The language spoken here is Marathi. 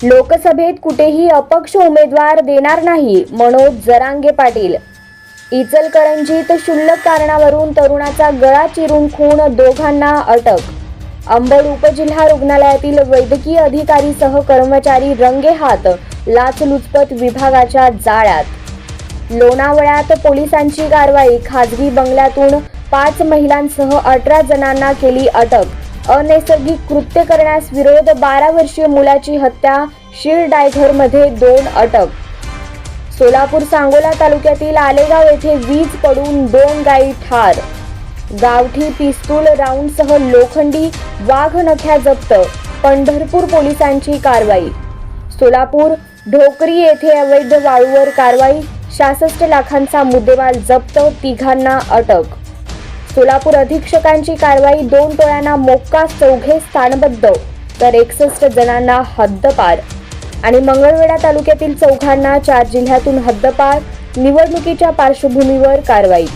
लोकसभेत कुठेही अपक्ष उमेदवार देणार नाही मनोज जरांगे पाटील. इचलकरंजीत क्षुल्लक कारणावरून तरुणाचा गळा चिरून खून दोघांना अटक. अंबड उपजिल्हा रुग्णालयातील वैद्यकीय अधिकारीसह कर्मचारी रंगेहात लाचलुचपत विभागाच्या जाळ्यात. लोणावळ्यात पोलिसांची कारवाई खाजगी बंगल्यातून पाच महिलांसह अठरा जणांना केली अटक. अनैसर्गिक कृत्य करण्यास विरोध बारा वर्षीय मुलाची हत्या शीरडायघरमध्ये दोन अटक. सोलापूर सांगोला तालुक्यातील आलेगाव येथे वीज पडून दोन गायी ठार. गावठी पिस्तूल राऊंडसह लोखंडी वाघ नख्या जप्त पंढरपूर पोलिसांची कारवाई. सोलापूर ढोकरी येथे अवैध वाळूवर कारवाई सहासष्ट लाखांचा मुद्देमाल जप्त तिघांना अटक. सोलापूर अधीक्षकांची कारवाई दोन टोळ्यांना मोक्का चौघे स्थानबद्ध तर एकसष्ट जणांना हद्दपार. आणि मंगळवेढा तालुक्यातील चौघांना चार जिल्ह्यातून हद्दपार निवडणुकीच्या पार्श्वभूमीवर कारवाई.